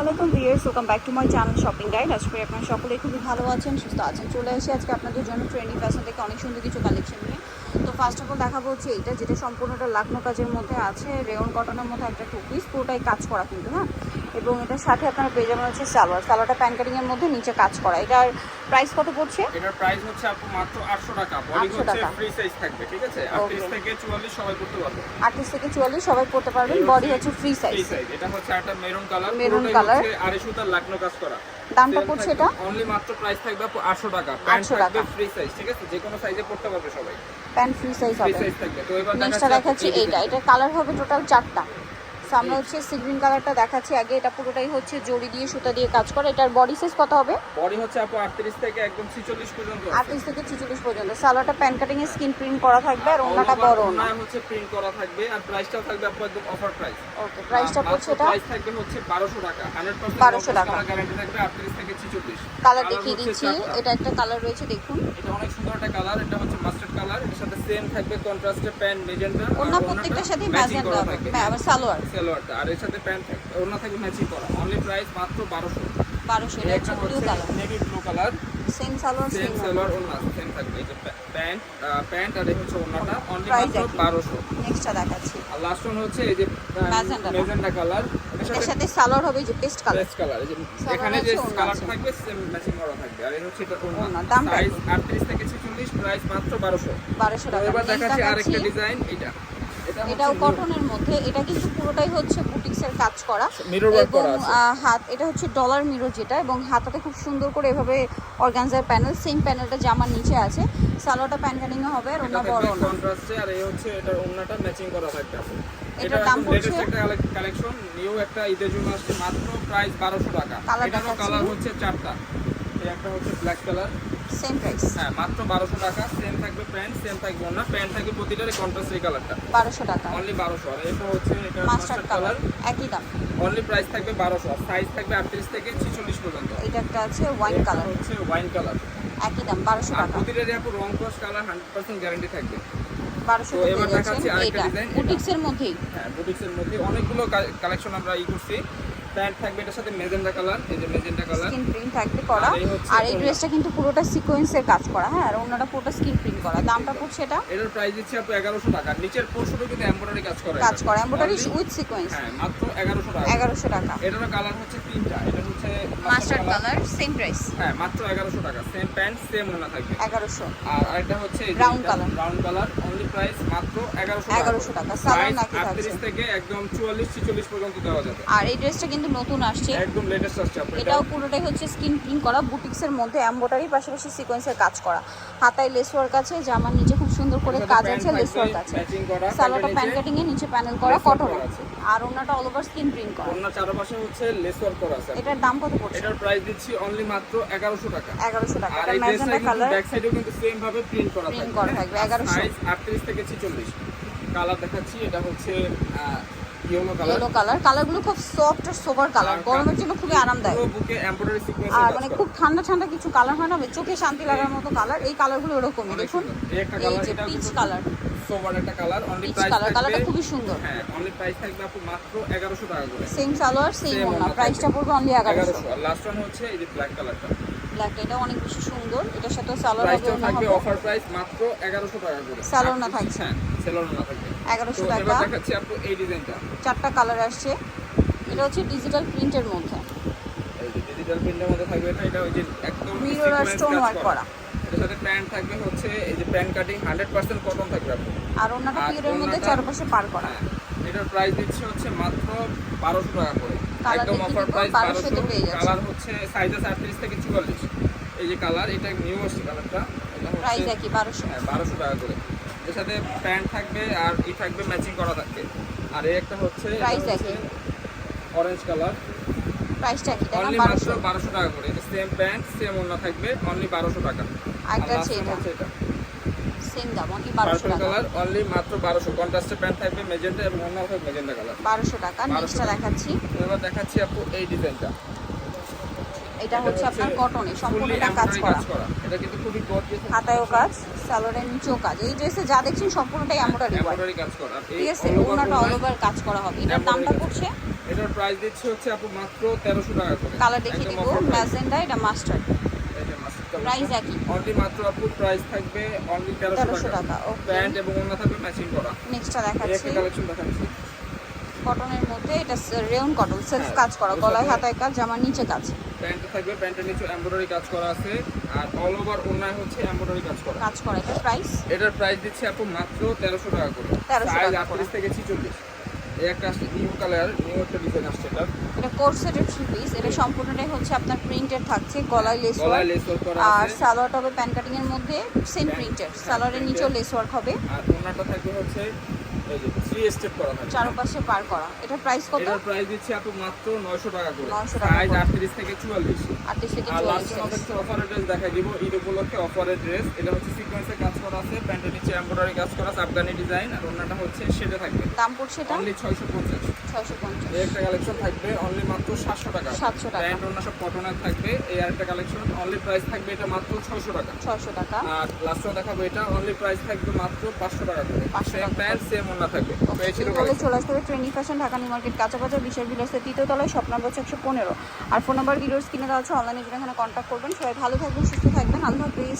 আলাইকুম viewers welcome back to my channel shopping guide আজকে আপনারা সকলে খুবই ভালো আছেন, সুস্থ আছেন। চলে এসে আজকে আপনাদের জন্য ট্রেন্ডিং ফ্যাশন থেকে অনেক সুন্দর কিছু কালেকশন নিয়ে। তো ফার্স্ট অফ অল দেখাবো হচ্ছে এইটা যেটা সম্পূর্ণটা লাকনো কাজের মধ্যে আছে রেয়ন কটনের মধ্যে একটা টু পিস পুরোটাই কাজ করা কিন্তু হ্যাঁ? এবং এটার সাথে আপনারা পেয়ে যাবেন হচ্ছে সালোয়ার। সালোয়ারটা প্যান কাটিং এর মধ্যে নিচে কাজ করা। এটার প্রাইস কত পড়ছে? এটার প্রাইস হচ্ছে আপু মাত্র 800 টাকা। বডি হচ্ছে ফ্রি সাইজ থাকবে ঠিক আছে? Okay. 38 থেকে 44 সবাই পড়তে পারবে। আটত্রিশ থেকে চুয়াল্লিশ সবাই পড়তে পারবেন। বডি হচ্ছে ফ্রি সাইজ এটা হচ্ছে একটা মেরুন কালার Maroon color। আড়াই সুতার লাকনো কাজ করা। দামটা পড়ছে এটা? অনলি মাত্র প্রাইস থাকবে আপু 800 টাকা। প্যান্ট 800 থাকবে ফ্রি সাইজ ঠিক আছে? যে কোনো সাইজে পড়তে পারবে সবাই। প্যান্ট ফ্রি ফ্রি সাইজ হবে। নেক্সটটা দেখাচ্ছি এইটা। এটা কালার হবে টোটাল চারটা। সামনে হচ্ছে সি গ্রিন কালারটা দেখাচ্ছি। আগে এটা পুরোটাই হচ্ছে জড়ি দিয়ে সুতা দিয়ে কাজ করে। এটার বডি সাইজ কত হবে? বডি হচ্ছে আপু 38 থেকে একদম 46 পর্যন্ত আছে। আটত্রিশ থেকে ছিচল্লিশ পর্যন্ত। সালোয়ারটা প্যান কাটিং এ স্কিন প্রিন্ট করা থাকবে আর ওনাটা বড় না হচ্ছে প্রিন্ট করা থাকবে আর প্রাইসটাও থাকবে আপু একদম অফার প্রাইস ওকে প্রাইসটা পড়ছে এটা প্রাইস থাকবে হচ্ছে 1200 টাকা। 100% 1200 টাকা। গ্যারান্টি থাকবে 38 থেকে 46 কালার দেখিয়ে দিচ্ছি। এটা একটা কালার রয়েছে দেখুন। এটা অনেক সুন্দর একটা কালার এটা হচ্ছে মাস্টার্ড কালারের সাথে সেম থাকবে কন্ট্রাস্টে প্যান্ট মেজেন্টা ওনা প্রত্যেকটার সাথে ম্যাজেন্টা হবে। হ্যাঁ, আবার সালোয়ার। সালোয়ারটা আর এর সাথে প্যান্ট ওনা থাকবে ম্যাচিং করা। অনলি প্রাইস মাত্র 1200 বারোশো একটা হচ্ছে navy blue colour same salwar same salwar ওনা সেম থাকবে। এই যে প্যান্ট প্যান্ট আর এই হচ্ছে ওনাটা অনলি মাত্র। 1200 নেক্সটটা দেখাচ্ছি। আর লাস্ট ওয়ান হচ্ছে এই যে মেজেন্টা কালারের সাথে সালোয়ার হবে যে পেস্ট কালার বেস্ট কালার এই যে এখানে যে কালার থাকবে সেম ম্যাচিং করা থাকবে। আর এই হচ্ছে এটা ওড়না, ওড়না দামটা সাইজ 38 থেকে 46 প্রাইস মাত্র 1200 বারোশো তো টাকা। এবার দেখাচ্ছি আরেকটা ডিজাইন এটা এটাও কটনের মধ্যে। এটা কিন্তু পুরোটাই হচ্ছে বুটিক্সের কাজ করা। এবং আছে। আহ, হাত এটা হচ্ছে ডলার মিরর যেটা এবং হাতাতে খুব সুন্দর করে এভাবে অর্গানজার প্যানেল সেম প্যানেলটা জামার নিচে আছে। সালোয়ারটা প্যান কাটিং হবে আর এটা ওনা বড় কন্ট্রাস্টে আর এই হচ্ছে এটার ওড়নাটা ম্যাচিং করা থাকবে এটার এটা দাম? লেটেস্ট একটা কালেকশন নিউ একটা ঈদের জন্য আসছে মাত্র প্রাইস 1200 টাকা। কালার হচ্ছে চারটা। এই একটা হচ্ছে ব্ল্যাক কালার সেম প্রাইস হ্যাঁ মাত্র 1200 টাকা সেম থাকবে প্যান্ট সেম থাকবে ওড়না। প্যান্ট থাকবে প্রতিটারে কন্ট্রাস্ট এই কালারটা বারোশো টাকা। অনলি 1200 আর এটা হচ্ছে এটা মাস্টার্ড কালার একই দাম। অনলি প্রাইস থাকবে 1200 আর সাইজ থাকবে 38 থেকে 46 পর্যন্ত। এটা একটা আছে ওয়াইন কালার হচ্ছে ওয়াইন কালার একই দাম বারোশো আর টাকা। প্রতিটারই আপু রং কালার 100% গ্যারান্টি থাকবে। বারোশো তো এবার দেখাচ্ছি আরেকটা এইটা। বুটিক্সের মধ্যেই। হ্যাঁ বুটিক্সের মধ্যে অনেকগুলো কালেকশন আমরা ই করছি। প্যান্ট থাকবে এটার সাথে মেজেন্টা কালার এই যে মেজেন্টা কালার। স্কিন প্রিন্ট থাকবে করা। আর এই ড্রেসটা কিন্তু পুরোটা সিকোয়েন্সের কাজ করা হ্যাঁ? আর ওনাটা পুরোটা স্কিন প্রিন্ট করা। দামটা পড়ছে এটা? এটার প্রাইস দিচ্ছি আপু এগারোশো টাকা। নিচের পোর্শনও কিন্তু এমব্রয়ডারি কাজ করা কাজ করা। এমব্রয়ডারি উইথ সিকোয়েন্স হ্যাঁ মাত্র এগারোশো টাকা। এগারোশো টাকা। এটারও কালার হচ্ছে তিনটা। এটা হচ্ছে মাস্টার্ড কালার সেম প্রাইস হ্যাঁ মাত্র এগারোশো টাকা। সেম প্যান্ট সেম ওনা থাকবে। এগারোশো। আর আরেকটা হচ্ছে Brown color. Brown colour only price মাত্র এগারোশো 1100 টাকা। সালোয়ার নাকি থাকছে? আটত্রিশ থেকে একদম চুয়াল্লিশ ছিচল্লিশ পর্যন্ত দেওয়া যাবে। আর এই ড্রেসটা কিন্তু নতুন আসছে। একদম লেটেস্ট আসছে এটাও পুরোটাই হচ্ছে স্কিন প্রিন্ট করা বুটিক্সের মধ্যে এমব্রয়ডারি পাশাপাশি সিকোয়েন্সের কাজ করা। হাতায় লেস ওয়ার্ক আছে জামার নিচে খুব সুন্দর করে কাজ আছে লেস ওয়ার্ক আছে। সালোয়ারটা প্যান কাটিং এ নিচে প্যানেল করা কটন আছে। আর ওনাটা অল ওভার স্কিন প্রিন্ট করা। ওনার চারপাশে হচ্ছে লেস ওয়ার্ক করা আছে। এটার দাম কত পড়ছে? এটার প্রাইস দিচ্ছি অনলি মাত্র 1100 টাকা। 1100 টাকা। আর এটা এই ড্রেসটা কিন্তু কালার ব্যাক সাইডেও কিন্তু সেম ভাবে প্রিন্ট করা Print প্রিন্ট করা থাকবে, 1100 সাইজ 38 থেকে 46 কালার দেখাচ্ছি এটা হচ্ছে ইয়েলো কালার কালারগুলো খুব সফট আর সোবার কালার গরমের জন্য খুবই আরামদায়ক। আর মানে খুব ঠান্ডা ঠান্ডা কিছু কালার হয় না চোখে শান্তি লাগার মতো কালার এই কালারগুলো এরকমই দেখুন। এই কালার যে পিচ কালার সোবার একটা কালার অনলি প্রাইস কালার কালারটা খুবই সুন্দর। হ্যাঁ অনলি প্রাইস থাকবে আপু মাত্র 1100 টাকা করে। সেম সালোয়ার সেম Same ওনা প্রাইসটা পড়বে অনলি এগারোশো। 1100 আর লাস্ট ওয়ান হচ্ছে এই যে ব্ল্যাক কালারটা ব্ল্যাক এটা অনেক বেশি সুন্দর। এটার সাথে সালোয়ার হবে অফার প্রাইস মাত্র 1100 টাকা করে। Salon না থাকছে। হ্যাঁ না থাকবে। এগারোশো টাকা। এই ডিজাইনটা। চারটা কালার আসছে। এটা হচ্ছে ডিজিটাল প্রিন্টের মধ্যে। এই যে ডিজিটাল প্রিন্টের মধ্যে থাকবে এটা এটা ওই যে একদম আর sequence stone করা। এটার সাথে প্যান্ট থাকবে হচ্ছে এই যে প্যান্ট কাটিং 100% কটন থাকবে আপু। আর ওনাটা পিওরের মধ্যে চারপাশে পার করা। হ্যাঁ এটার প্রাইস দিচ্ছে হচ্ছে মাত্র 1200 টাকা করে। একদম অফার প্রাইস 1200 পেয়ে যাচ্ছে। কালার হচ্ছে সাইজ আছে 38 থেকে 44 এই যে কালার এটা নিউ আসছে কালারটা এটা প্রাইস একই বারোশো। হ্যাঁ বারোশো টাকা করে। এর সাথে প্যান্ট থাকবে আর ই থাকবে ম্যাচিং করা থাকবে আর এই একটা হচ্ছে Price একই। অরেঞ্জ কালার প্রাইসটা না? মাত্র বারোশো। বারোশো টাকা করে। সেম প্যান্ট সেম ওড়না থাকবে অনলি বারোশো টাকা। আরেকটা আছে এটা। সেম দাম অনলি বারোশো পার্পল টাকা। কালার অনলি মাত্র বারোশো। কন্ট্রাস্টে প্যান্ট থাকবে মেজেন্টা এবং ওড়না থাকবে মেজেন্টা কালার বারোশো টাকা। 1200 নেক্সটটা দেখাচ্ছি। এবার দেখাচ্ছি আপু এই ডিজাইনটা এটা হচ্ছে আপনার কটনে সম্পূর্ণটা কাজ করা। এটা কিন্তু খুবই গর্জিয়াস হাতায়ও কাজ সালোয়ারের নিচেও কাজ। এই ড্রেসে যা দেখছেন সম্পূর্ণটাই এমব্রয়ডারি কাজ করা। ঠিক আছে ওনাটা অল ওভার কাজ করা হবে। এটার দামটা পড়ছে? এটার প্রাইস দিচ্ছে হচ্ছে আপু মাত্র তেরোশো টাকা করে। কালার দেখিয়ে দিব। ম্যাজেন্ডা এটা মাস্টার্ড প্রাইস একই। অনলি মাত্র আপু প্রাইস থাকবে অনলি তেরোশো তেরোশো টাকা। টাকা ওকে প্যান্ট এবং অন্য থাকবে ম্যাচিং করা। নেক্সটটা দেখাচ্ছি। কালেকশন দেখাচ্ছি। কটনের মধ্যে এটা রেউন কটন সেলফ হ্যাঁ, কাজ করা গলায় হাতায় কাজ জামার নিচে কাজ। প্যান্ট থাকবে প্যান্টের নিচে এমব্রয়ডারি কাজ করা আছে আর অল ওভার অন্যায় হচ্ছে এমব্রয়ডারি কাজ করা। কাজ করা এটা প্রাইস এটার প্রাইস দিচ্ছে আপু মাত্র তেরোশো টাকা করে। 1300 টাকা করে। থেকে ছিচল্লিশ। এই একটা আসছে নিউ কালার নিউ একটা ডিজাইন আসছে এটা। এটা কোর্সেটের থ্রি পিস এটা সম্পূর্ণটাই হচ্ছে আপনার প্রিন্টেড থাকছে গলায় লেস গলায় লেস ওয়ার্ক করা আর আছে। সালোয়ারটা হবে প্যান কাটিং এর মধ্যে সেম প্রিন্টেড সালোয়ারের নিচেও লেস ওয়ার্ক হবে। আর ওনাটা থাকবে হচ্ছে এই যে থ্রি স্টেপ করা থাকবে চারপাশে পার করা। এটার প্রাইস কত? এটার প্রাইস দিচ্ছে আপু মাত্র নয়শো টাকা করে। 900 টাকা সাইজ করে। আটত্রিশ থেকে চুয়াল্লিশ। আটত্রিশ থেকে আর চুয়াল্লিশ লাস্টে আমাদের অফারের ড্রেস দেখাই দিব। ঈদ উপলক্ষে অফারের ড্রেস এটা হচ্ছে সিকোয়েন্সে কাজ করা আছে। প্যান্টের নিচে এমব্রয়ডারি কাজ করা আছে। আফগানি ডিজাইন আর অন্যটা হচ্ছে সেটা থাকবে। দাম পড়ছে এটা? অনলি পঞ্চাশ ছয়শো পঞ্চাশ। এই একটা কালেকশন থাকবে অনলি মাত্র সাতশো টাকা। 700 টাকা। সব কটনের থাকবে। এই আরেকটা কালেকশন অনলি প্রাইস থাকবে এটা মাত্র টাকা। টাকা। আর দেখাবো এটা অনলি প্রাইস থাকবে মাত্র পাঁচশো টাকা করে। 500 সেম টাকা। প্যান্ট সেম থাকবে। তাহলে চলে আসতে হবে training fashion Dhaka new market তৃতীয় তলায় স্বপ্ন একশো পনেরো। আর ফোন নাম্বার ভিডিওস কিনে দেওয়া আছে অনলাইনে জন্য এখানে কন্ট্যাক্ট করবেন। সবাই ভালো থাকবেন সুস্থ থাকবেন। আল্লাহ হাফিজ।